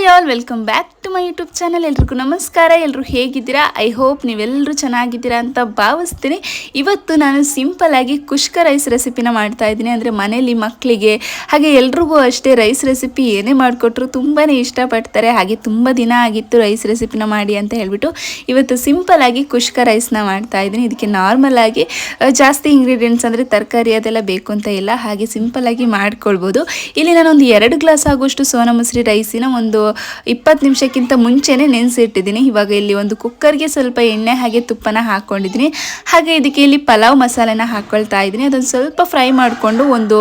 Bye. Welcome back to my YouTube channel ಎಲ್ರಿಗೂ ನಮಸ್ಕಾರ. ಎಲ್ಲರೂ ಹೇಗಿದ್ದೀರಾ? ಐ ಹೋಪ್ ನೀವೆಲ್ಲರೂ ಚೆನ್ನಾಗಿದ್ದೀರಾ ಅಂತ ಭಾವಿಸ್ತೀನಿ. ಇವತ್ತು ನಾನು ಸಿಂಪಲ್ ಆಗಿ ಕುಷ್ಕ ರೈಸ್ ರೆಸಿಪಿನ ಮಾಡ್ತಾ ಇದ್ದೀನಿ. ಅಂದರೆ ಮನೇಲಿ ಮಕ್ಕಳಿಗೆ ಹಾಗೆ ಎಲ್ರಿಗೂ ಅಷ್ಟೇ ರೈಸ್ ರೆಸಿಪಿ ಏನೇ ಮಾಡಿಕೊಟ್ರು ತುಂಬಾ ಇಷ್ಟಪಡ್ತಾರೆ. ಹಾಗೆ ತುಂಬ ದಿನ ಆಗಿತ್ತು ರೈಸ್ ರೆಸಿಪಿನ ಮಾಡಿ ಅಂತ ಹೇಳ್ಬಿಟ್ಟು ಇವತ್ತು ಸಿಂಪಲ್ ಆಗಿ ಕುಷ್ಕ ರೈಸ್ನ ಮಾಡ್ತಾ ಇದ್ದೀನಿ. ಇದಕ್ಕೆ ನಾರ್ಮಲ್ ಆಗಿ ಜಾಸ್ತಿ ಇಂಗ್ರೀಡಿಯೆಂಟ್ಸ್ ಅಂದರೆ ತರಕಾರಿ ಅದೆಲ್ಲ ಬೇಕು ಅಂತ ಇಲ್ಲ. ಹಾಗೆ ಸಿಂಪಲ್ ಆಗಿ ಮಾಡ್ಕೊಳ್ಬೋದು. ಇಲ್ಲಿ ನಾನೊಂದು ಎರಡು ಗ್ಲಾಸ್ ಆಗುವಷ್ಟು ಸೋನಾ ಮಸೂರಿ ರೈಸಿನ ಒಂದು ಇಪ್ಪತ್ತು ನಿಮಿಷಕ್ಕಿಂತ ಮುಂಚೆನೇ ನೆನೆಸಿಟ್ಟಿದ್ದೀನಿ. ಇವಾಗ ಇಲ್ಲಿ ಒಂದು ಕುಕ್ಕರ್ಗೆ ಸ್ವಲ್ಪ ಎಣ್ಣೆ ಹಾಗೆ ತುಪ್ಪನ ಹಾಕ್ಕೊಂಡಿದ್ದೀನಿ ಹಾಗೆ ಇದಕ್ಕೆ ಇಲ್ಲಿ ಪಲಾವ್ ಮಸಾಲೆನ ಹಾಕ್ಕೊಳ್ತಾ ಇದ್ದೀನಿ. ಅದನ್ನು ಸ್ವಲ್ಪ ಫ್ರೈ ಮಾಡಿಕೊಂಡು ಒಂದು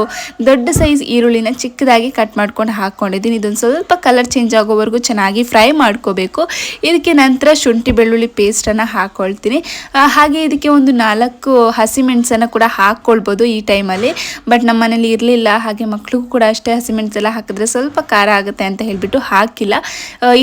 ದೊಡ್ಡ ಸೈಜ್ ಈರುಳ್ಳಿನ ಚಿಕ್ಕದಾಗಿ ಕಟ್ ಮಾಡ್ಕೊಂಡು ಹಾಕ್ಕೊಂಡಿದ್ದೀನಿ ಇದೊಂದು ಸ್ವಲ್ಪ ಕಲರ್ ಚೇಂಜ್ ಆಗೋವರೆಗೂ ಚೆನ್ನಾಗಿ ಫ್ರೈ ಮಾಡ್ಕೋಬೇಕು. ಇದಕ್ಕೆ ನಂತರ ಶುಂಠಿ ಬೆಳ್ಳುಳ್ಳಿ ಪೇಸ್ಟನ್ನು ಹಾಕ್ಕೊಳ್ತೀನಿ ಹಾಗೆ ಇದಕ್ಕೆ ಒಂದು ನಾಲ್ಕು ಹಸಿಮೆಣಸನ್ನು ಕೂಡ ಹಾಕ್ಕೊಳ್ಬೋದು ಈ ಟೈಮಲ್ಲಿ. ಬಟ್ ನಮ್ಮ ಮನೇಲಿ ಇರಲಿಲ್ಲ. ಹಾಗೆ ಮಕ್ಕಳಿಗೂ ಕೂಡ ಅಷ್ಟೇ ಹಸಿಮೆಣಸೆಲ್ಲ ಹಾಕಿದ್ರೆ ಸ್ವಲ್ಪ ಖಾರ ಆಗುತ್ತೆ ಅಂತ ಹೇಳಿಬಿಟ್ಟು ಹಾಕಿಲ್ಲ.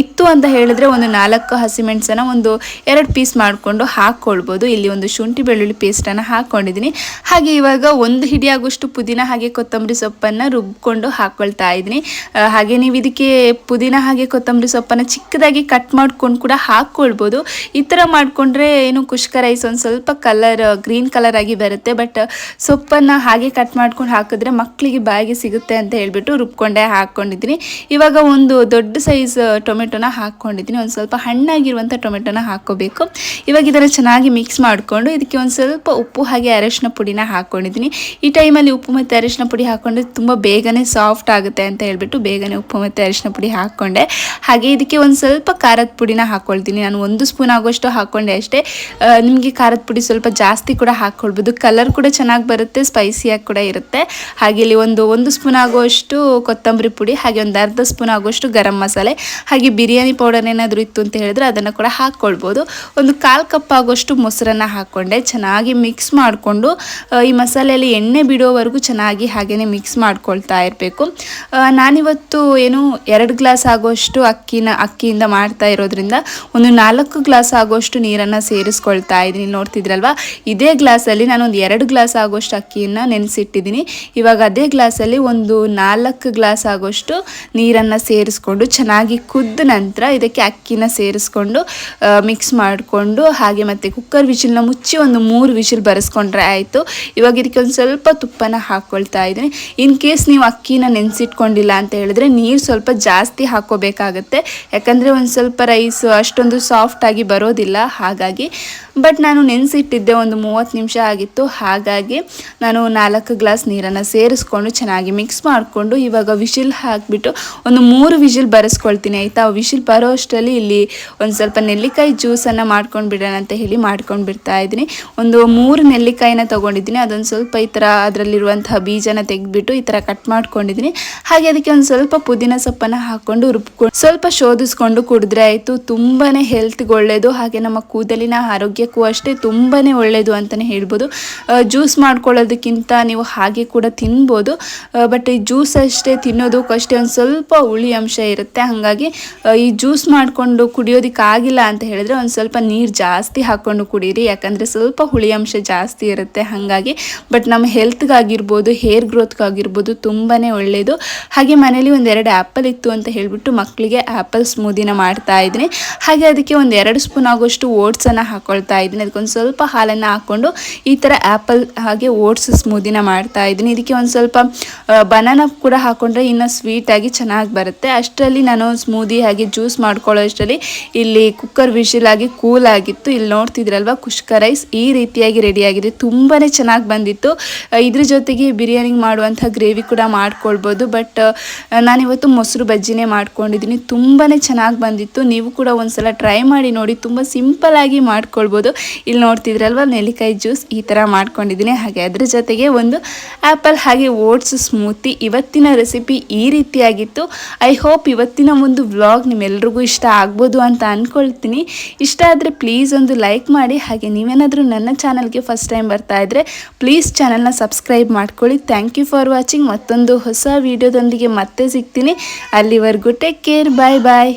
ಇತ್ತು ಅಂತ ಹೇಳಿದ್ರೆ ಒಂದು ನಾಲ್ಕು ಹಸಿಮೆಣಸನ್ನು ಒಂದು ಎರಡು ಪೀಸ್ ಮಾಡಿಕೊಂಡು ಹಾಕ್ಕೊಳ್ಬೋದು ಇಲ್ಲಿ ಒಂದು ಶುಂಠಿ ಬೆಳ್ಳುಳ್ಳಿ ಪೇಸ್ಟನ್ನು ಹಾಕ್ಕೊಂಡಿದ್ದೀನಿ ಹಾಗೆ ಇವಾಗ ಒಂದು ಹಿಡಿಯಾಗುವಷ್ಟು ಪುದೀನ ಹಾಗೆ ಕೊತ್ತಂಬರಿ ಸೊಪ್ಪನ್ನು ರುಬ್ಕೊಂಡು ಹಾಕ್ಕೊಳ್ತಾ ಇದ್ದೀನಿ. ಹಾಗೆ ನೀವು ಇದಕ್ಕೆ ಪುದೀನ ಹಾಗೆ ಕೊತ್ತಂಬರಿ ಸೊಪ್ಪನ್ನು ಚಿಕ್ಕದಾಗಿ ಕಟ್ ಮಾಡ್ಕೊಂಡು ಕೂಡ ಹಾಕ್ಕೊಳ್ಬೋದು ಈ ಥರ ಮಾಡಿಕೊಂಡ್ರೆ ಏನು ಕುಷ್ಕ ರೈಸ್ ಒಂದು ಸ್ವಲ್ಪ ಕಲರ್ ಗ್ರೀನ್ ಕಲರ್ ಆಗಿ ಬರುತ್ತೆ. ಬಟ್ ಸೊಪ್ಪನ್ನು ಹಾಗೆ ಕಟ್ ಮಾಡ್ಕೊಂಡು ಹಾಕಿದ್ರೆ ಮಕ್ಕಳಿಗೆ ಬಾಯಿಗೆ ಸಿಗುತ್ತೆ ಅಂತ ಹೇಳ್ಬಿಟ್ಟು ರುಬ್ಕೊಂಡೆ ಹಾಕ್ಕೊಂಡಿದ್ದೀನಿ ಇವಾಗ ಒಂದು ದೊಡ್ಡ ಸೈಜ್ ಟೊಮೆಟೊನ ಹಾಕ್ಕೊಂಡಿದ್ದೀನಿ. ಒಂದು ಸ್ವಲ್ಪ ಹಣ್ಣಾಗಿರುವಂಥ ಟೊಮೆಟೊನ ಹಾಕ್ಕೋಬೇಕು. ಇವಾಗ ಇದನ್ನು ಚೆನ್ನಾಗಿ ಮಿಕ್ಸ್ ಮಾಡಿಕೊಂಡು ಇದಕ್ಕೆ ಒಂದು ಸ್ವಲ್ಪ ಉಪ್ಪು ಹಾಗೆ ಅರಶಿನ ಪುಡಿನ ಹಾಕ್ಕೊಂಡಿದ್ದೀನಿ. ಈ ಟೈಮಲ್ಲಿ ಉಪ್ಪು ಮತ್ತು ಅರಶಿನ ಪುಡಿ ಹಾಕ್ಕೊಂಡ್ರೆ ತುಂಬ ಬೇಗನೆ ಸಾಫ್ಟ್ ಆಗುತ್ತೆ ಅಂತ ಹೇಳ್ಬಿಟ್ಟು ಬೇಗನೆ ಉಪ್ಪು ಮತ್ತು ಅರಶಿನ ಪುಡಿ ಹಾಕ್ಕೊಂಡೆ. ಹಾಗೆ ಇದಕ್ಕೆ ಒಂದು ಸ್ವಲ್ಪ ಖಾರದ ಪುಡಿನ ಹಾಕ್ಕೊಳ್ತೀನಿ. ನಾನು ಒಂದು ಸ್ಪೂನ್ ಆಗುವಷ್ಟು ಹಾಕ್ಕೊಂಡೆ ಅಷ್ಟೇ. ನಿಮಗೆ ಖಾರದ ಪುಡಿ ಸ್ವಲ್ಪ ಜಾಸ್ತಿ ಕೂಡ ಹಾಕ್ಕೊಳ್ಬೋದು. ಕಲರ್ ಕೂಡ ಚೆನ್ನಾಗಿ ಬರುತ್ತೆ ಸ್ಪೈಸಿಯಾಗಿ ಕೂಡ ಇರುತ್ತೆ. ಹಾಗೆ ಇಲ್ಲಿ ಒಂದು ಒಂದು ಸ್ಪೂನ್ ಆಗುವಷ್ಟು ಕೊತ್ತಂಬರಿ ಪುಡಿ, ಹಾಗೆ ಒಂದು ಅರ್ಧ ಸ್ಪೂನ್ ಆಗುವಷ್ಟು ಗರಂ ಮಸಾಲೆ. ಹಾಗೆ ಬಿರಿಯಾನಿ ಪೌಡರ್ ಏನಾದರೂ ಇತ್ತು ಅಂತ ಹೇಳಿದ್ರೆ ಅದನ್ನು ಕೂಡ ಹಾಕ್ಕೊಳ್ಬೋದು ಒಂದು ಕಾಲು ಕಪ್ ಆಗೋಷ್ಟು ಮೊಸರನ್ನು ಹಾಕ್ಕೊಂಡೆ ಚೆನ್ನಾಗಿ ಮಿಕ್ಸ್ ಮಾಡಿಕೊಂಡು ಈ ಮಸಾಲೆಯಲ್ಲಿ ಎಣ್ಣೆ ಬಿಡೋವರೆಗೂ ಚೆನ್ನಾಗಿ ಹಾಗೆಯೇ ಮಿಕ್ಸ್ ಮಾಡ್ಕೊಳ್ತಾ ಇರಬೇಕು. ನಾನಿವತ್ತು ಏನು ಎರಡು ಗ್ಲಾಸ್ ಆಗೋಷ್ಟು ಅಕ್ಕಿನ, ಅಕ್ಕಿಯಿಂದ ಮಾಡ್ತಾ ಇರೋದ್ರಿಂದ ಒಂದು ನಾಲ್ಕು ಗ್ಲಾಸ್ ಆಗೋಷ್ಟು ನೀರನ್ನು ಸೇರಿಸ್ಕೊಳ್ತಾ ಇದ್ದೀನಿ. ನೋಡ್ತಿದ್ರಲ್ವ? ಇದೇ ಗ್ಲಾಸಲ್ಲಿ ನಾನು ಒಂದು ಎರಡು ಗ್ಲಾಸ್ ಆಗೋಷ್ಟು ಅಕ್ಕಿಯನ್ನು ನೆನೆಸಿಟ್ಟಿದ್ದೀನಿ. ಇವಾಗ ಅದೇ ಗ್ಲಾಸಲ್ಲಿ ಒಂದು ನಾಲ್ಕು ಗ್ಲಾಸ್ ಆಗೋಷ್ಟು ನೀರನ್ನು ಸೇರಿಸ್ಕೊಂಡು ಚೆನ್ನಾಗಿ ಕುದ್ದ ನಂತರ ಇದಕ್ಕೆ ಅಕ್ಕಿನ ಸೇರಿಸ್ಕೊಂಡು ಮಿಕ್ಸ್ ಮಾಡಿಕೊಂಡು, ಹಾಗೆ ಮತ್ತು ಕುಕ್ಕರ್ ವಿಶಿಲ್ನ ಮುಚ್ಚಿ ಒಂದು ಮೂರು ವಿಶಿಲ್ ಬರೆಸ್ಕೊಂಡ್ರೆ ಆಯಿತು. ಇವಾಗ ಇದಕ್ಕೆ ಒಂದು ಸ್ವಲ್ಪ ತುಪ್ಪನ ಹಾಕ್ಕೊಳ್ತಾ ಇದ್ದೀನಿ. ಇನ್ ಕೇಸ್ ನೀವು ಅಕ್ಕಿನ ನೆನೆಸಿಟ್ಕೊಂಡಿಲ್ಲ ಅಂತ ಹೇಳಿದ್ರೆ ನೀರು ಸ್ವಲ್ಪ ಜಾಸ್ತಿ ಹಾಕೋಬೇಕಾಗತ್ತೆ. ಯಾಕಂದರೆ ಒಂದು ಸ್ವಲ್ಪ ರೈಸ್ ಅಷ್ಟೊಂದು ಸಾಫ್ಟಾಗಿ ಬರೋದಿಲ್ಲ ಹಾಗಾಗಿ. ಬಟ್ ನಾನು ನೆನೆಸಿಟ್ಟಿದ್ದೆ ಒಂದು ಮೂವತ್ತು ನಿಮಿಷ ಆಗಿತ್ತು. ಹಾಗಾಗಿ ನಾನು ನಾಲ್ಕು ಗ್ಲಾಸ್ ನೀರನ್ನು ಸೇರಿಸ್ಕೊಂಡು ಚೆನ್ನಾಗಿ ಮಿಕ್ಸ್ ಮಾಡಿಕೊಂಡು ಇವಾಗ ವಿಶಿಲ್ ಹಾಕಿಬಿಟ್ಟು ಒಂದು ಮೂರು ವಿಶಿಲ್ ಬರೆಸ್ಕೊಳ್ತೀನಿ ಆಯಿತಾ? ವಿಶಿಲ್ ಬರೋ ಅಷ್ಟರಲ್ಲಿ ಇಲ್ಲಿ ಒಂದು ಸ್ವಲ್ಪ ನೆಲ್ಲಿಕಾಯಿ ಜ್ಯೂಸನ್ನು ಮಾಡ್ಕೊಂಡು ಬಿಡೋಣ ಅಂತ ಹೇಳಿ ಮಾಡ್ಕೊಂಡು ಬಿಡ್ತಾ ಇದ್ದೀನಿ. ಒಂದು ಮೂರು ನೆಲ್ಲಿಕಾಯಿನ ತೊಗೊಂಡಿದ್ದೀನಿ. ಅದೊಂದು ಸ್ವಲ್ಪ ಈ ಥರ ಅದರಲ್ಲಿರುವಂತಹ ಬೀಜನ ತೆಗೆದ್ಬಿಟ್ಟು ಈ ಥರ ಕಟ್ ಮಾಡ್ಕೊಂಡಿದ್ದೀನಿ. ಹಾಗೆ ಅದಕ್ಕೆ ಒಂದು ಸ್ವಲ್ಪ ಪುದೀನ ಸೊಪ್ಪನ್ನು ಹಾಕ್ಕೊಂಡು ರುಬ್ಕೊಂಡು ಸ್ವಲ್ಪ ಶೋಧಿಸ್ಕೊಂಡು ಕುಡಿದ್ರೆ ಆಯಿತು. ತುಂಬಾ ಹೆಲ್ತ್ಗೆ ಒಳ್ಳೆಯದು ಹಾಗೆ ನಮ್ಮ ಕೂದಲಿನ ಆರೋಗ್ಯಕ್ಕೂ ಅಷ್ಟೇ ತುಂಬಾ ಒಳ್ಳೆಯದು ಅಂತಲೇ ಹೇಳ್ಬೋದು. ಜ್ಯೂಸ್ ಮಾಡ್ಕೊಳ್ಳೋದಕ್ಕಿಂತ ನೀವು ಹಾಗೆ ಕೂಡ ತಿನ್ಬೋದು. ಬಟ್ ಈ ಜ್ಯೂಸ್ ಅಷ್ಟೇ ತಿನ್ನೋದಕ್ಕಷ್ಟೇ ಒಂದು ಸ್ವಲ್ಪ ಹುಳಿ ಅಂಶ ಇರುತ್ತೆ. ಹಾಗಾಗಿ ಆ, ಈ ಜ್ಯೂಸ್ ಮಾಡಿಕೊಂಡು ಕುಡಿಯೋದಕ್ಕಾಗಿಲ್ಲ ಅಂತ ಹೇಳಿದ್ರೆ ಒಂದು ಸ್ವಲ್ಪ ನೀರು ಜಾಸ್ತಿ ಹಾಕ್ಕೊಂಡು ಕುಡೀರಿ. ಯಾಕಂದರೆ ಸ್ವಲ್ಪ ಹುಳಿ ಅಂಶ ಜಾಸ್ತಿ ಇರುತ್ತೆ ಹಾಗಾಗಿ. ಬಟ್ ನಮ್ಮ ಹೆಲ್ತ್ಗಾಗಿರ್ಬೋದು ಹೇರ್ ಗ್ರೋತ್ಗಾಗಿರ್ಬೋದು ತುಂಬಾ ಒಳ್ಳೆಯದು ಹಾಗೆ ಮನೇಲಿ ಒಂದೆರಡು ಆ್ಯಪಲ್ ಇತ್ತು ಅಂತ ಹೇಳಿಬಿಟ್ಟು ಮಕ್ಕಳಿಗೆ ಆ್ಯಪಲ್ ಸ್ಮೂದಿನ ಮಾಡ್ತಾ ಇದ್ದೀನಿ. ಹಾಗೆ ಅದಕ್ಕೆ ಒಂದು ಎರಡು ಸ್ಪೂನ್ ಆಗೋಷ್ಟು ಓಟ್ಸನ್ನು ಹಾಕ್ಕೊಳ್ತಾ ಇದ್ದೀನಿ. ಅದಕ್ಕೊಂದು ಸ್ವಲ್ಪ ಹಾಲನ್ನು ಹಾಕ್ಕೊಂಡು ಈ ಥರ ಆ್ಯಪಲ್ ಹಾಗೆ ಓಟ್ಸ್ ಸ್ಮೂದಿನ ಮಾಡ್ತಾ ಇದ್ದೀನಿ. ಇದಕ್ಕೆ ಒಂದು ಸ್ವಲ್ಪ ಬನಾನ ಕೂಡ ಹಾಕ್ಕೊಂಡ್ರೆ ಇನ್ನೂ ಸ್ವೀಟಾಗಿ ಚೆನ್ನಾಗಿ ಬರುತ್ತೆ. ಅಷ್ಟರಲ್ಲಿ ನಾನು ಸ್ಮೂದಿ ಹಾಗೆ ಜ್ಯೂಸ್ ಮಾಡ್ಕೊಳ್ಳೋ ಅಷ್ಟರಲ್ಲಿ ಇಲ್ಲಿ ಕುಕ್ಕರ್ ವಿಶಿಲ್ ಆಗಿ ಕೂಲ್ ಆಗಿತ್ತು. ಇಲ್ಲಿ ನೋಡ್ತಿದ್ರಲ್ವ, ಕುಷ್ಕ ರೈಸ್ ಈ ರೀತಿಯಾಗಿ ರೆಡಿಯಾಗಿದೆ ತುಂಬಾ ಚೆನ್ನಾಗಿ ಬಂದಿತ್ತು. ಇದ್ರ ಜೊತೆಗೆ ಬಿರಿಯಾನಿ ಮಾಡುವಂಥ ಗ್ರೇವಿ ಕೂಡ ಮಾಡ್ಕೊಳ್ಬೋದು. ಬಟ್ ನಾನಿವತ್ತು ಮೊಸರು ಬಜ್ಜಿನೇ ಮಾಡ್ಕೊಂಡಿದ್ದೀನಿ. ತುಂಬಾ ಚೆನ್ನಾಗಿ ಬಂದಿತ್ತು. ನೀವು ಕೂಡ ಒಂದ್ಸಲ ಟ್ರೈ ಮಾಡಿ ನೋಡಿ. ತುಂಬ ಸಿಂಪಲ್ ಆಗಿ ಮಾಡ್ಕೊಳ್ಬೋದು. ಇಲ್ಲಿ ನೋಡ್ತಿದ್ರಲ್ವ, ನೆಲ್ಲಿಕಾಯಿ ಜ್ಯೂಸ್ ಈ ಥರ ಮಾಡ್ಕೊಂಡಿದ್ದೀನಿ. ಹಾಗೆ ಅದ್ರ ಜೊತೆಗೆ ಒಂದು ಆ್ಯಪಲ್ ಹಾಗೆ ಓಟ್ಸ್ ಸ್ಮೂತಿ ಇವತ್ತಿನ ರೆಸಿಪಿ ಈ ರೀತಿಯಾಗಿತ್ತು. ಐ ಹೋಪ್ ಇವತ್ತಿನ ಒಂದು ವ್ಲಾಗ್ ನಿಮ್ಮೆಲ್ರಿಗೂ ಇಷ್ಟ ಆಗ್ಬೋದು ಅಂತ ಅಂದ್ಕೊಳ್ತೀನಿ ಇಷ್ಟ ಆದರೆ ಪ್ಲೀಸ್ ಒಂದು ಲೈಕ್ ಮಾಡಿ. ಹಾಗೆ ನೀವೇನಾದರೂ ನನ್ನ ಚಾನಲ್ಗೆ ಫಸ್ಟ್ ಟೈಮ್ ಬರ್ತಾ ಇದ್ದರೆ ಪ್ಲೀಸ್ ಚಾನಲ್ನ ಸಬ್ಸ್ಕ್ರೈಬ್ ಮಾಡ್ಕೊಳ್ಳಿ. ಥ್ಯಾಂಕ್ ಯು ಫಾರ್ ವಾಚಿಂಗ್ ಮತ್ತೊಂದು ಹೊಸ ವಿಡಿಯೋದೊಂದಿಗೆ ಮತ್ತೆ ಸಿಗ್ತೀನಿ. ಅಲ್ಲಿವರೆಗೂ ಟೇಕ್ ಕೇರ್ ಬಾಯ್ ಬಾಯ್